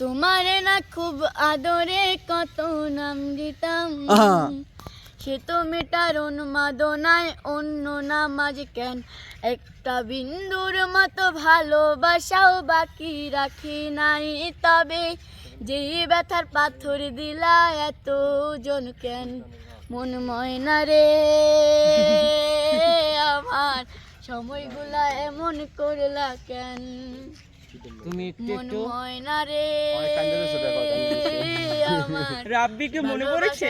তোমারে না খুব আদরে কত নাম দিতাম। সে তো মেটার উন্মাদনায় অন্য নাম আজ কেন? একটা বিন্দুর মতো ভালোবাসাও বাকি রাখি নাই। তবে যেই ব্যথার পাথর দিলা এত জন কেন? মন ময়না রে আমার সময়গুলা এমন করলা কেন? তুমি একটু মন একটু রাব্বিকে মনে পড়েছে?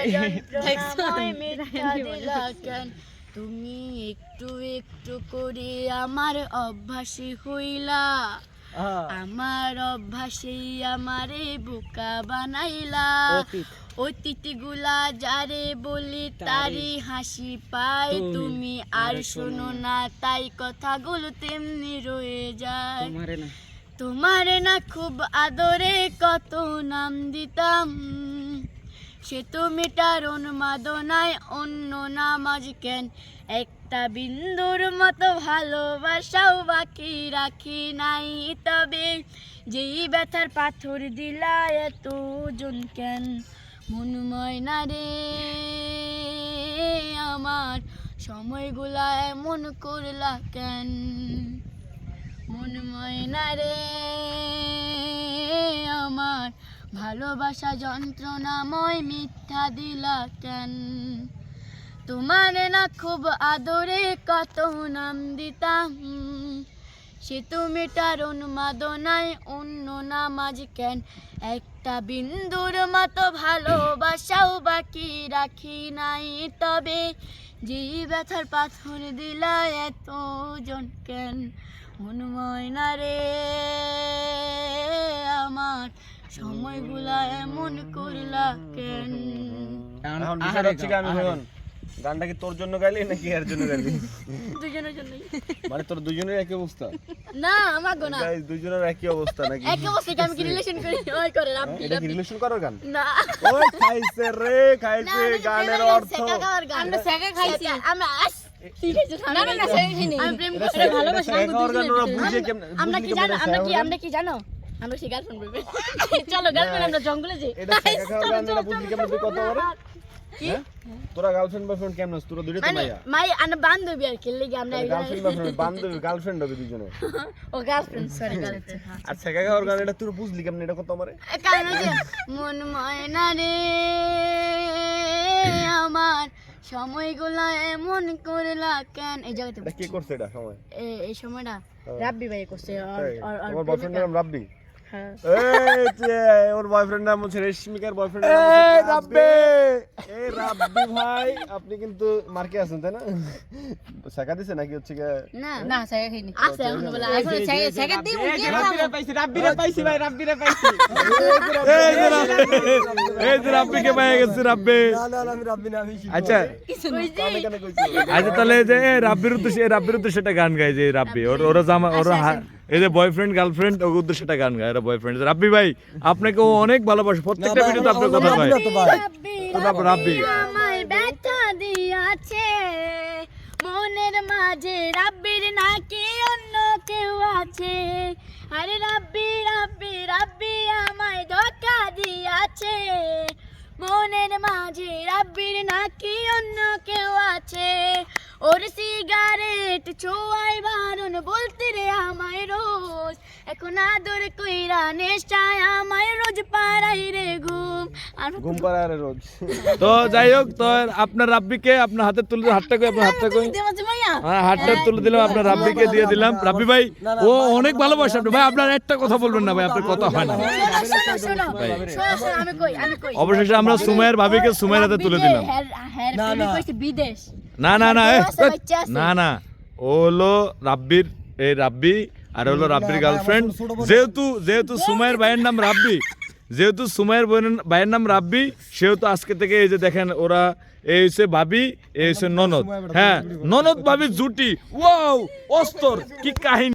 তুমি একটু একটু করে আমার অভ্যাসী হইলা। আমার অভ্যাসেই আমারে বোকা বানাইলা। অতীত। অতীতগুলা যারে বলি তারি। হাসি পায়। তুমি তুমি আর শোনো না তাই কথাগুলো তেমনি রয়ে যায়। তোমারে না খুব আদরে কত নাম দিতাম। সে তো মেটার উন্মাদনায় অন্য নাম আজ কেন? একটা বিন্দুর মতো ভালোবাসাও বাকি রাখি নাই। তবে যেই ব্যথার পাথর দিলা এত জন কেন? মন ময়না রে, আমার সময়গুলা এমন করলা কেন? মন ময়না রে ভালোবাসা যন্ত্রণাময় মিথ্যা দিলা কেন তোমার না খুব আদরে কত নাম দিতাম। সে তুমি তার উন্মাদনায় অন্য নাম আজ কেন? একটা বিন্দুর মতো ভালোবাসাও বাকি রাখি নাই। তবে যেই ব্যথার পাথর দিলা এত জন কেন? মন না রে। সময়গুলা এমন করলা কেন? এখন বিষয়টা হচ্ছে আমি শোন গানটা কি তোর জন্য গাইলি নাকি এর জন্য গাইলি? দুজনের জন্যই। মানে তোর দুজনের একই অবস্থা? না আমার গো না। Guys, দুজনের একই অবস্থা নাকি? এক অবস্থায় আমি কি রিলেশন করি? ওই করে রাব্বি এটা কি রিলেশন করার গান? না। ওই খাইছে রে খাইছে গানের অর্থ। গান। আমরা সেকা খাইছি। আমরা গান আমরা কি জানো? আমরা কি আমরা কি জানো? আমরা সে গার্লফ্রেন্ড বলবে। চলো গার্লফ্রেন্ড আমরা জঙ্গলে যাই। এটা তুই কত বড়? কি? হ্যাঁ? তোরা গার্লফ্রেন্ড বয়ফ্রেন্ড কেমন আছিস? তোরা দুটো তো মানে মাইয়া মাই আনা বান্ধবী আর খেললে কি আমরা গার্লফ্রেন্ড বয়ফ্রেন্ড বান্ধবী গার্লফ্রেন্ড হবে দুজনে ও গার্লফ্রেন্ড সরি গার্লফ্রেন্ড আর সেকা খাওয়ার গান এটা তুই বুঝলি কেমনে? এটা কত আমারে কারণ হচ্ছে মন ময়না রে আমার সময়গুলা এমন করলা কেন? এই জায়গাতে কে করছে এটা? সময়। এই সময়টা হ্যাঁ। রাব্বি ভাই করছে আর- আর- আর বয়ফ্রেন্ডের নাম রাব্বি? হ্যাঁ। এই যে ওর বয়ফ্রেন্ড নাম হচ্ছে রেশমিকার বয়ফ্রেন্ড নাম এই রাব্বি! এই রাব্বি ভাই আপনি কিন্তু মার্কে আছেন তাই না শেখা দিছে নাকি হচ্ছে না না সেকা খাইনি আছে এখন বলে এখন সেকা সেকা দিই মুখে যে খাব রাব্বিরে পাইছি রাব্বিরে পাইছি ভাই রাব্বিরে পাইছি এই যে রাব্বি এই যে রাব্বিকে পেয়ে গেছে রাব্বি আচ্ছা কইছে আচ্ছা তাহলে যে রাব্বির উদ্দেশ্যে রাব্বির উদ্দেশ্যে একটা গান গায় যে রাব্বি ওর ওরা জামা ওরা হা- এই যে বয়ফ্রেন্ড গার্লফ্রেন্ড ওর উদ্দেশ্যে একটা গান গায় এরা বয়ফ্রেন্ড রাব্বি ভাই আপনাকে ও অনেক ভালোবাসে প্রত্যেকটা ভিডিওতে আপনার কথা ভাই রাব্বি তো তারপর রাব্বি। আমায় ব্যথা দিয়াছে মনের মাঝে রাব্বির নাকি অন্য কেউ আছে। আরে রাব্বি রাব্বি রাব্বি আমায় ধোকা দিয়াছে মনের মাঝে রাব্বির নাকি অন্য কেউ আছে। ওর সিগারেট ছোঁয়াই বারণ বলতে রে আমায় রোজ এখন আদর কইরা নেশায় আমায় রোজ পাড়াই রে ঘুম। আর ঘুম পাড়া আরে রোজ। তো যাই হোক তো আপনার রাব্বিকে আপনার হাতে তুলে হাতটা কই আপনার হাতটা কই? হ্যাঁ হাতটা তুলে দিলাম আপনার রাব্বিকে দিয়ে দিলাম। রাব্বি ভাই ও অনেক ভালোবাসে আপনি। ভাই আপনার একটা কথা বলবেন না ভাই আপনার কথা হয় না। শোনো, শোনো, শোনো, শোনো, আমি কই, আমি কই। অবশেষে আমরা সুমাইয়ের ভাবিকে সুমাইয়ের হাতে তুলে দিলাম। বিদেশ। না না না। না না ও হলো রাব্বির এই রাব্বি আর হলো রাব্বির গার্লফ্রেন্ড যেহেতু যেহেতু সুমাইয়ের ভাইয়ের নাম রাব্বি যেহেতু সুমাইয়ের বোনের- ভাইয়ের নাম রাব্বি সেহেতু আজকে থেকে এই যে দেখেন ওরা এই হচ্ছে ভাবি এই হচ্ছে ননদ। হ্যাঁ ননদ ভাবি জুটি। ওয়াও অস্তর কি কাহিনী।